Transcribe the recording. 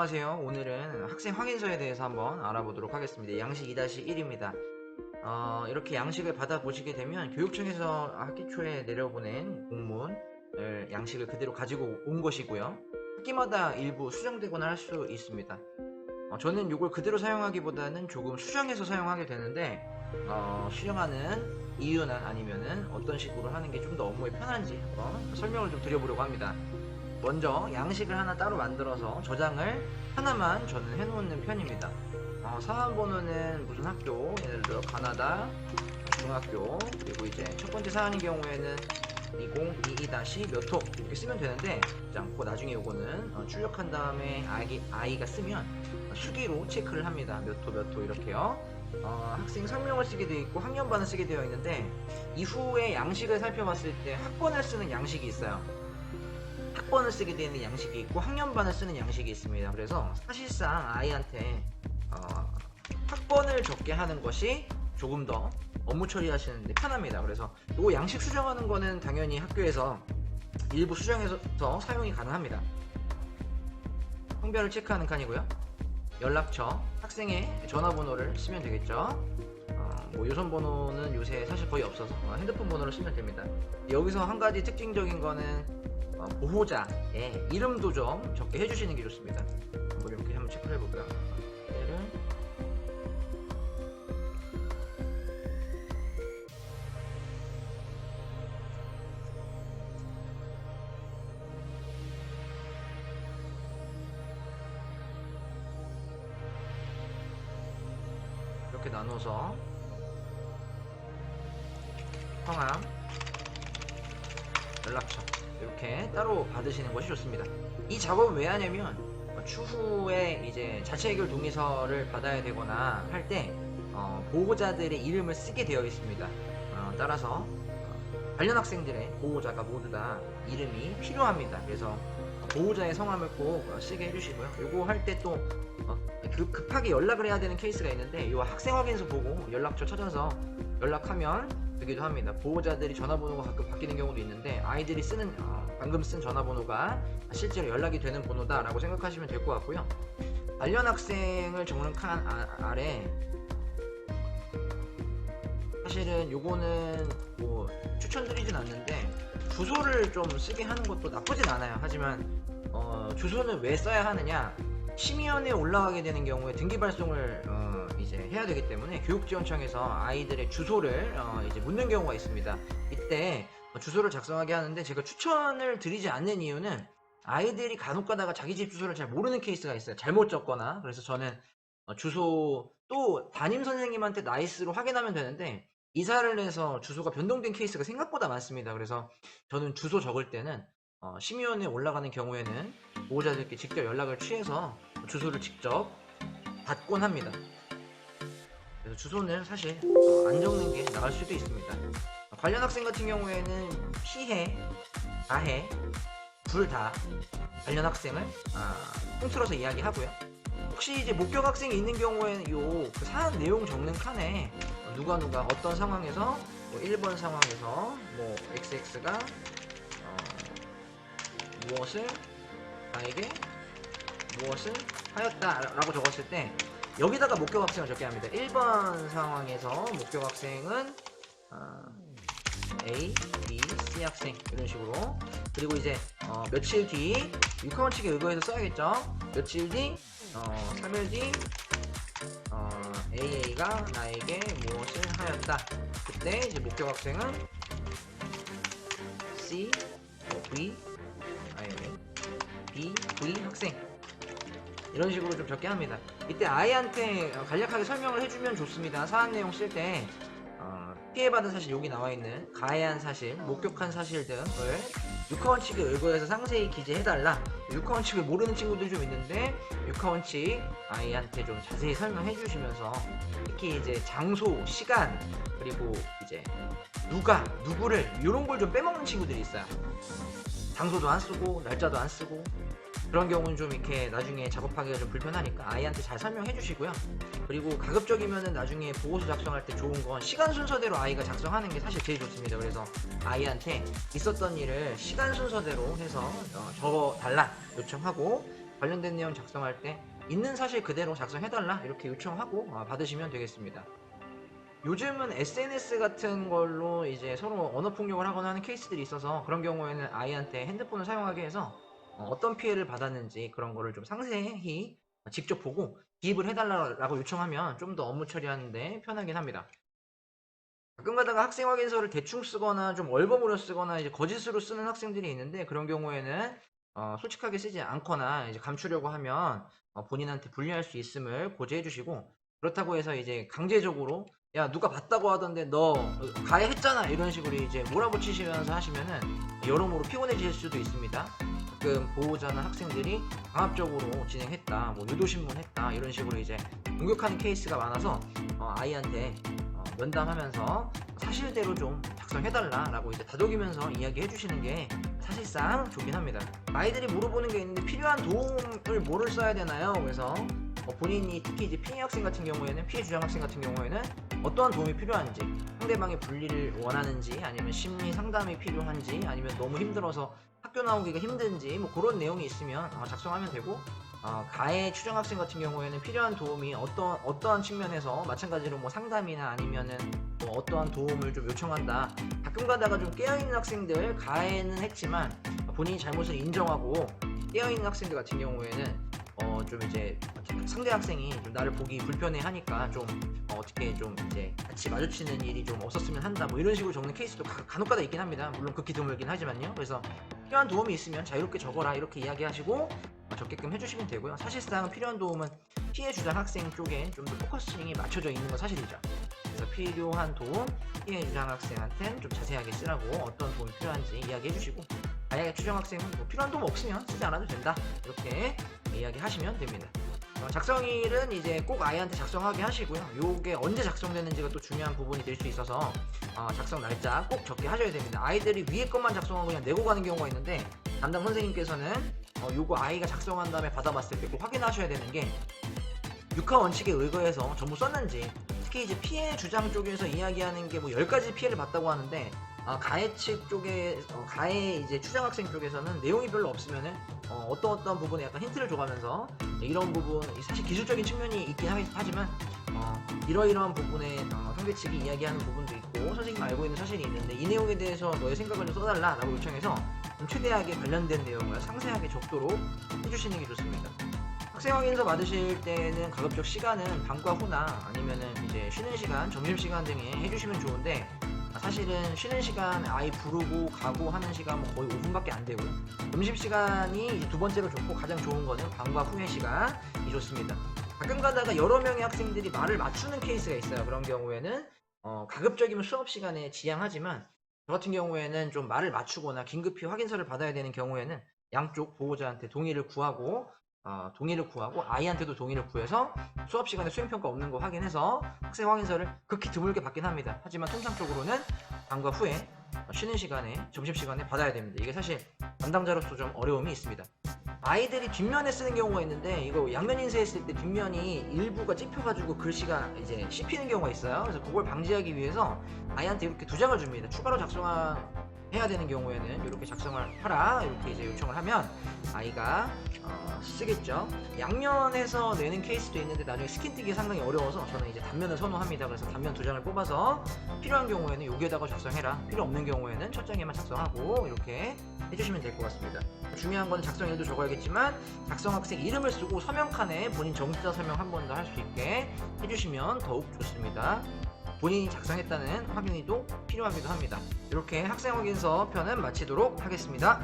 안녕하세요. 오늘은 학생 확인서에 대해서 한번 알아보도록 하겠습니다. 양식 2-1입니다. 어, 이렇게 양식을 받아보시게 되면 교육청에서 학기 초에 내려보낸 공문을 양식을 그대로 가지고 온 것이고요. 학기마다 일부 수정되거나 할 수 있습니다. 어, 저는 이걸 그대로 사용하기보다는 조금 수정해서 사용하게 되는데 어, 수정하는 이유나 아니면은 어떤 식으로 하는 게 좀 더 업무에 편한지 한번 설명을 좀 드려보려고 합니다. 먼저 양식을 하나 따로 만들어서 저장을 하나만 저는 해놓는 편입니다. 어, 사원 번호는 무슨 학교, 예를 들어 가나다 중학교 그리고 이제 첫 번째 사안인 경우에는 2022-몇 호 이렇게 쓰면 되는데 않고 나중에 요거는 어, 출력한 다음에 아이, 아이가 쓰면 어, 수기로 체크를 합니다. 몇 호 몇 호 이렇게요. 어, 학생 성명을 쓰게 되어 있고 학년반을 쓰게 되어 있는데 이후에 양식을 살펴봤을 때 학번을 쓰는 양식이 있어요. 학번을 쓰게 되는 양식이 있고 학년반을 쓰는 양식이 있습니다. 그래서 사실상 아이한테 어, 학번을 적게 하는 것이 조금 더 업무 처리하시는데 편합니다. 그래서 이 양식 수정하는 거는 당연히 학교에서 일부 수정해서 사용이 가능합니다. 성별을 체크하는 칸이고요. 연락처, 학생의 전화번호를 쓰면 되겠죠. 어, 뭐 유선 번호는 요새 사실 거의 없어서 어, 핸드폰 번호를 쓰면 됩니다. 여기서 한 가지 특징적인 거는 어, 보호자의 이름도 좀 적게 해주시는 게 좋습니다. 한번 이렇게 한번 체크를 해볼까요? 얘를 이렇게 나눠서 성함, 연락처 이렇게 따로 받으시는 것이 좋습니다. 이 작업은 왜 하냐면 어, 추후에 이제 자체 해결 동의서를 받아야 되거나 할때 어, 보호자들의 이름을 쓰게 되어 있습니다. 어, 따라서 어, 관련 학생들의 보호자가 모두 다 이름이 필요합니다. 그래서 보호자의 성함을 꼭 어, 쓰게 해주시고요. 요거 할 때또 어, 급- 급하게 연락을 해야 되는 케이스가 있는데 이 학생 확인서 보고 연락처 찾아서 연락하면 되기도 합니다. 보호자들이 전화번호가 가끔 바뀌는 경우도 있는데 아이들이 쓰는 어, 방금 쓴 전화번호가 실제로 연락이 되는 번호다라고 생각하시면 될 것 같고요. 관련 학생을 적는 칸 아, 래 사실은 요거는 뭐 추천드리진 않는데 주소를 좀 쓰게 하는 것도 나쁘진 않아요. 하지만 어, 주소는 왜 써야 하느냐? 심의원에 올라가게 되는 경우에 등기 발송을 어, 이제 해야 되기 때문에 교육지원청에서 아이들의 주소를 어, 이제 묻는 경우가 있습니다. 이때 주소를 작성하게 하는데 제가 추천을 드리지 않는 이유는 아이들이 간혹 가다가 자기 집 주소를 잘 모르는 케이스가 있어요. 잘못 적거나. 그래서 저는 어, 주소 또 담임 선생님한테 나이스로 확인하면 되는데 이사를 해서 주소가 변동된 케이스가 생각보다 많습니다. 그래서 저는 주소 적을 때는 어, 심의원에 올라가는 경우에는 보호자들께 직접 연락을 취해서 주소를 직접 받곤 합니다. 주소는 사실 어, 안 적는 게 나을 수도 있습니다. 어, 관련 학생 같은 경우에는 피해, 가해, 둘 다 관련 학생을 아, 통틀어서 이야기하고요. 혹시 이제 목격 학생이 있는 경우에는 요그 사안 내용 적는 칸에 어, 누가 누가 어떤 상황에서 뭐 1번 상황에서 뭐 XX가 어, 무엇을 나에게 무엇을 하였다라고 적었을 때 여기다가 목격 학생을 적게 합니다. 1번 상황에서 목격 학생은 어, A, B, C 학생 이런 식으로 그리고 이제 어, 며칠 뒤 육하원 측에 의거해서 써야겠죠. 며칠 뒤, 어, 3일 뒤 어, AA가 나에게 무엇을 하였다. 그때 이제 목격 학생은 C, 어, V, 아니 B, V 학생 이런 식으로 좀 적게 합니다. 이때 아이한테 어, 간략하게 설명을 해주면 좋습니다. 사안 내용 쓸때 어, 피해받은 사실 여기 나와 있는 가해한 사실, 목격한 사실 등을 육하원 측에 의거해서 상세히 기재해달라. 육하원 측을 모르는 친구들이 좀 있는데 육하원 측 아이한테 좀 자세히 설명해 주시면서 특히 이제 장소, 시간 그리고 이제 누가 누구를 이런 걸 좀 빼먹는 친구들이 있어요. 장소도 안 쓰고 날짜도 안 쓰고 그런 경우는 좀 이렇게 나중에 작업하기가 좀 불편하니까 아이한테 잘 설명해 주시고요. 그리고 가급적이면은 나중에 보고서 작성할 때 좋은 건 시간 순서대로 아이가 작성하는 게 사실 제일 좋습니다. 그래서 아이한테 있었던 일을 시간 순서대로 해서 어, 적어 달라 요청하고 관련된 내용 작성할 때 있는 사실 그대로 작성해달라 이렇게 요청하고 아, 받으시면 되겠습니다. 요즘은 SNS 같은 걸로 이제 서로 언어 폭력을 하거나 하는 케이스들이 있어서 그런 경우에는 아이한테 핸드폰을 사용하게 해서 어, 어떤 피해를 받았는지 그런 거를 좀 상세히 직접 보고 기입을 해달라고 요청하면 좀 더 업무 처리하는데 편하긴 합니다. 가끔 가다가 학생 확인서를 대충 쓰거나 좀 얼버무려 쓰거나 이제 거짓으로 쓰는 학생들이 있는데 그런 경우에는 어, 솔직하게 쓰지 않거나 이제 감추려고 하면 어, 본인한테 불리할 수 있음을 고지해 주시고 그렇다고 해서 이제 강제적으로 야 누가 봤다고 하던데 너 가해했잖아 이런 식으로 이제 몰아붙이시면서 하시면은 여러모로 피곤해질 수도 있습니다. 가끔 보호자나 학생들이 강압적으로 진행했다, 뭐 유도신문 했다 이런 식으로 이제 공격하는 케이스가 많아서 어, 아이한테 어, 면담하면서 사실대로 좀 작성해달라라고 이제 다독이면서 이야기해 주시는 게 사실상 좋긴 합니다. 아이들이 물어보는 게 있는데 필요한 도움을 뭐를 써야 되나요? 그래서 어, 본인이 특히 이제 피해 학생 같은 경우에는 피해 주장 학생 같은 경우에는 어떠한 도움이 필요한지 상대방의 분리를 원하는지 아니면 심리 상담이 필요한지 아니면 너무 힘들어서 학교 나오기가 힘든지 뭐 그런 내용이 있으면 어, 작성하면 되고 어, 가해 추정 학생 같은 경우에는 필요한 도움이 어떠, 어떠한 측면에서 마찬가지로 뭐 상담이나 아니면은 뭐 어떠한 도움을 좀 요청한다. 가끔 가다가 좀 깨어있는 학생들 가해는 했지만 본인이 잘못을 인정하고 깨어있는 학생들 같은 경우에는 어 좀 이제 상대 학생이 좀 나를 보기 불편해 하니까 좀 어, 어떻게 좀 이제 같이 마주치는 일이 좀 없었으면 한다. 뭐 이런 식으로 적는 케이스도 가, 간혹가다 있긴 합니다. 물론 극히 드물긴 하지만요. 그래서 필요한 도움이 있으면 자유롭게 적어라 이렇게 이야기하시고 어, 적게끔 해주시면 되고요. 사실상 필요한 도움은 피해 주장 학생 쪽에 좀 더 포커싱이 맞춰져 있는 건 사실이죠. 그래서 필요한 도움 피해 주장 학생한테는 좀 자세하게 쓰라고 어떤 도움이 필요한지 이야기해 주시고 만약에 추정 학생은 뭐 필요한 도움 없으면 쓰지 않아도 된다 이렇게 이야기하시면 됩니다. 어, 작성일은 이제 꼭 아이한테 작성하게 하시고요. 요게 언제 작성되는지가 또 중요한 부분이 될 수 있어서 어, 작성 날짜 꼭 적게 하셔야 됩니다. 아이들이 위에 것만 작성하고 그냥 내고 가는 경우가 있는데 담당 선생님께서는 어, 요거 아이가 작성한 다음에 받아봤을 때 꼭 확인하셔야 되는 게 육하 원칙에 의거해서 전부 썼는지 특히 이제 피해 주장 쪽에서 이야기하는 게 뭐 10가지 피해를 봤다고 하는데 아, 가해 측 쪽에 어, 가해 이제 추장 학생 쪽에서는 내용이 별로 없으면은 어, 어떤 어떤 부분에 약간 힌트를 줘가면서 이런 부분 사실 기술적인 측면이 있긴 하- 하지만 어, 이러이러한 부분에 어, 상대 측이 이야기하는 부분도 있고 선생님 알고 있는 사실이 있는데 이 내용에 대해서 너의 생각을 좀 써달라라고 요청해서 좀 최대하게 관련된 내용을 상세하게 적도록 해주시는 게 좋습니다. 학생 확인서 받으실 때는 가급적 시간은 방과 후나 아니면은 이제 쉬는 시간, 점심 시간 등에 해주시면 좋은데 아, 사실은 쉬는 시간 아이 부르고 가고 하는 시간 뭐 거의 5분밖에 안 되고요. 점심 시간이 이제 두 번째로 좋고 가장 좋은 거는 방과 후의 시간이 좋습니다. 가끔 가다가 여러 명의 학생들이 말을 맞추는 케이스가 있어요. 그런 경우에는 어, 가급적이면 수업 시간에 지양하지만 저 같은 경우에는 좀 말을 맞추거나 긴급히 확인서를 받아야 되는 경우에는 양쪽 보호자한테 동의를 구하고 어, 동의를 구하고 아이한테도 동의를 구해서 수업 시간에 수행 평가 없는 거 확인해서 학생 확인서를 극히 드물게 받긴 합니다. 하지만 통상적으로는 방과 후에 어, 쉬는 시간에 점심 시간에 받아야 됩니다. 이게 사실 담당자로서 좀 어려움이 있습니다. 아이들이 뒷면에 쓰는 경우가 있는데 이거 양면 인쇄했을 때 뒷면이 일부가 찝혀가지고 글씨가 이제 씹히는 경우가 있어요. 그래서 그걸 방지하기 위해서 아이한테 이렇게 두 장을 줍니다. 추가로 작성 해야 되는 경우에는 이렇게 작성을 하라 이렇게 이제 요청을 하면 아이가 어, 쓰겠죠. 양면에서 내는 케이스도 있는데 나중에 스킨 띄기 상당히 어려워서 저는 이제 단면을 선호합니다. 그래서 단면 두 장을 뽑아서 필요한 경우에는 여기에다가 작성해라. 필요 없는 경우에는 첫 장에만 작성하고 이렇게 해주시면 될 것 같습니다. 중요한 건 작성일도 적어야겠지만 작성 학생 이름을 쓰고 서명칸에 본인 정자 설명 한 번 더 할 수 있게 해주시면 더욱 좋습니다. 본인이 작성했다는 확인이도 필요하기도 합니다. 이렇게 학생 확인서 편은 마치도록 하겠습니다.